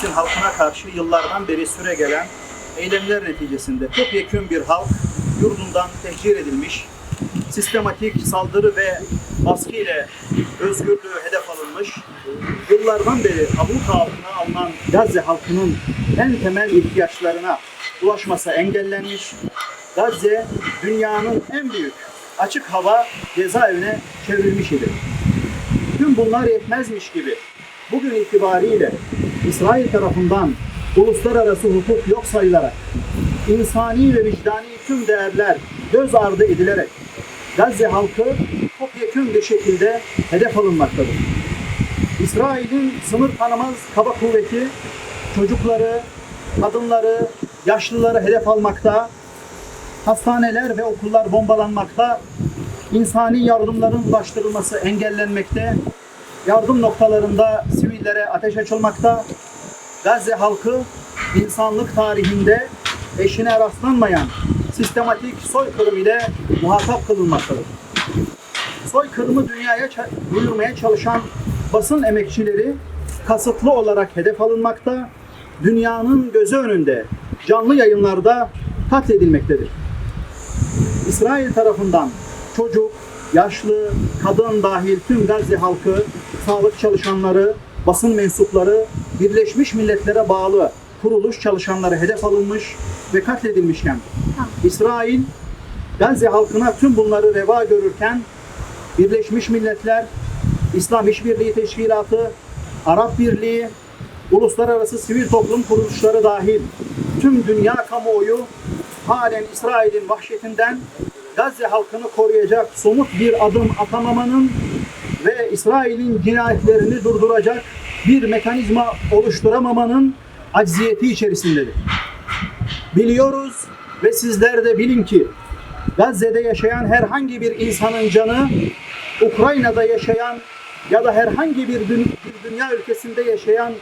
Filistin halkına karşı yıllardan beri süre gelen eylemler neticesinde topyekün bir halk yurdundan tehcir edilmiş, sistematik saldırı ve baskı ile özgürlüğü hedef alınmış, yıllardan beri abluka altına alınan Gazze halkının en temel ihtiyaçlarına ulaşması engellenmiş, Gazze dünyanın en büyük açık hava cezaevine çevrilmiş idi. Tüm bunlar yetmezmiş gibi bugün itibariyle İsrail tarafından uluslararası hukuk yok sayılarak insani ve vicdani tüm değerler göz ardı edilerek Gazze halkı topyekun bir şekilde hedef alınmaktadır. İsrail'in sınır tanımaz kaba kuvveti çocukları, kadınları, yaşlıları hedef almakta, hastaneler ve okullar bombalanmakta, insani yardımların ulaştırılması engellenmekte, yardım noktalarında sivillere ateş açılmakta, Gazze halkı insanlık tarihinde eşine rastlanmayan sistematik soykırım ile muhatap kılınmaktadır. Soykırımı dünyaya duyurmaya çalışan basın emekçileri kasıtlı olarak hedef alınmakta, dünyanın gözü önünde canlı yayınlarda katledilmektedir. İsrail tarafından çocuk, yaşlı, kadın dahil tüm Gazze halkı, sağlık çalışanları, basın mensupları, Birleşmiş Milletler'e bağlı kuruluş çalışanları hedef alınmış ve katledilmişken İsrail Gazze halkına tüm bunları reva görürken Birleşmiş Milletler, İslam İşbirliği Teşkilatı, Arap Birliği, uluslararası sivil toplum kuruluşları dahil tüm dünya kamuoyu halen İsrail'in vahşetinden Gazze halkını koruyacak somut bir adım atamamanın ve İsrail'in cinayetlerini durduracak bir mekanizma oluşturamamanın acziyeti içerisindedir. Biliyoruz ve sizler de bilin ki Gazze'de yaşayan herhangi bir insanın canı Ukrayna'da yaşayan ya da herhangi bir, dün- bir dünya ülkesinde yaşayan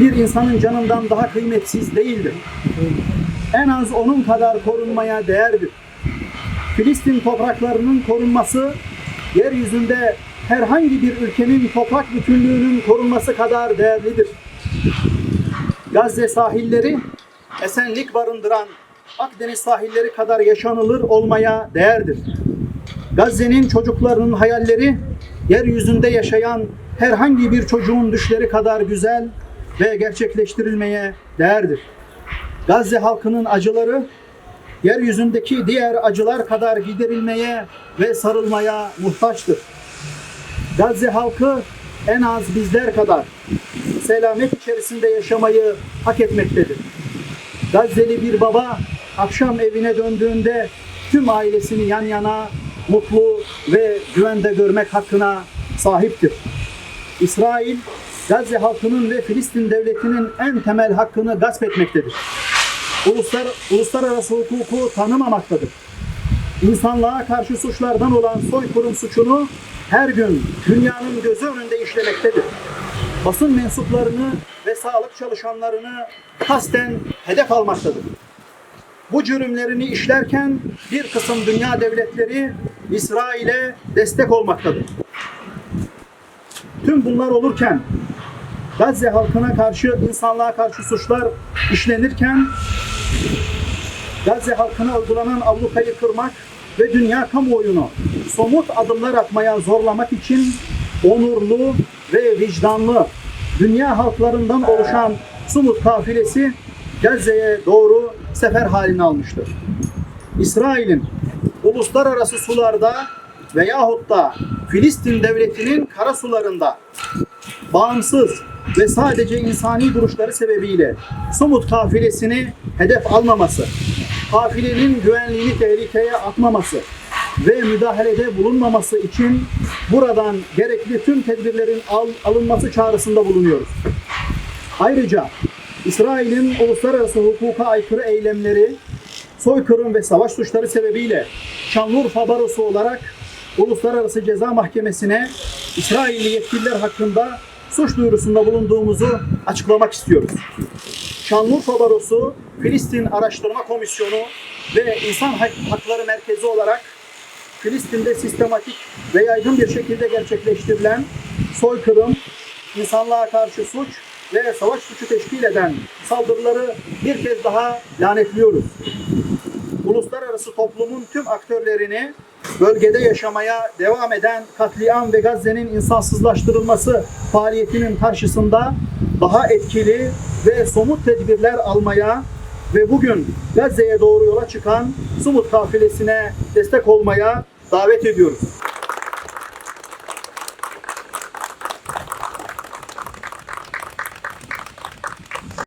bir insanın canından daha kıymetsiz değildir. En az onun kadar korunmaya değerdir. Filistin topraklarının korunması yeryüzünde herhangi bir ülkenin toprak bütünlüğünün korunması kadar değerlidir. Gazze sahilleri esenlik barındıran Akdeniz sahilleri kadar yaşanılır olmaya değerdir. Gazze'nin çocuklarının hayalleri yeryüzünde yaşayan herhangi bir çocuğun düşleri kadar güzel ve gerçekleştirilmeye değerdir. Gazze halkının acıları yeryüzündeki diğer acılar kadar giderilmeye ve sarılmaya muhtaçtır. Gazze halkı en az bizler kadar selamet içerisinde yaşamayı hak etmektedir. Gazze'li bir baba akşam evine döndüğünde tüm ailesini yan yana mutlu ve güvende görmek hakkına sahiptir. İsrail, Gazze halkının ve Filistin devletinin en temel hakkını gasp etmektedir. Uluslar, uluslararası hukuku tanımamaktadır. İnsanlığa karşı suçlardan olan soykırım suçunu her gün dünyanın gözü önünde işlemektedir. Basın mensuplarını ve sağlık çalışanlarını kasten hedef almaktadır. Bu cürümlerini işlerken bir kısım dünya devletleri İsrail'e destek olmaktadır. Tüm bunlar olurken Gazze halkına karşı, insanlığa karşı suçlar işlenirken Gazze halkına uygulanan ablukayı kırmak ve dünya kamuoyunu somut adımlar atmaya zorlamak için onurlu ve vicdanlı dünya halklarından oluşan Sumut kafilesi Gazze'ye doğru sefer halini almıştır. İsrail'in uluslararası sularda veyahut da Filistin devletinin kara sularında bağımsız ve sadece insani duruşları sebebiyle Sumut kafilesini hedef almaması, kafilenin güvenliğini tehlikeye atmaması ve müdahalede bulunmaması için buradan gerekli tüm tedbirlerin al- alınması çağrısında bulunuyoruz. Ayrıca İsrail'in uluslararası hukuka aykırı eylemleri, soykırım ve savaş suçları sebebiyle Şanlıurfa Barosu olarak Uluslararası Ceza Mahkemesi'ne İsrailli yetkililer hakkında suç duyurusunda bulunduğumuzu açıklamak istiyoruz. Şanlıurfa Barosu, Filistin Araştırma Komisyonu ve İnsan Hak- Hakları Merkezi olarak Filistin'de sistematik ve yaygın bir şekilde gerçekleştirilen soykırım, insanlığa karşı suç ve savaş suçu teşkil eden saldırıları bir kez daha lanetliyoruz. Uluslararası toplumun tüm aktörlerini bölgede yaşamaya devam eden katliam ve Gazze'nin insansızlaştırılması faaliyetinin karşısında daha etkili ve somut tedbirler almaya ve bugün Gazze'ye doğru yola çıkan Sumut kafilesine destek olmaya davet ediyoruz.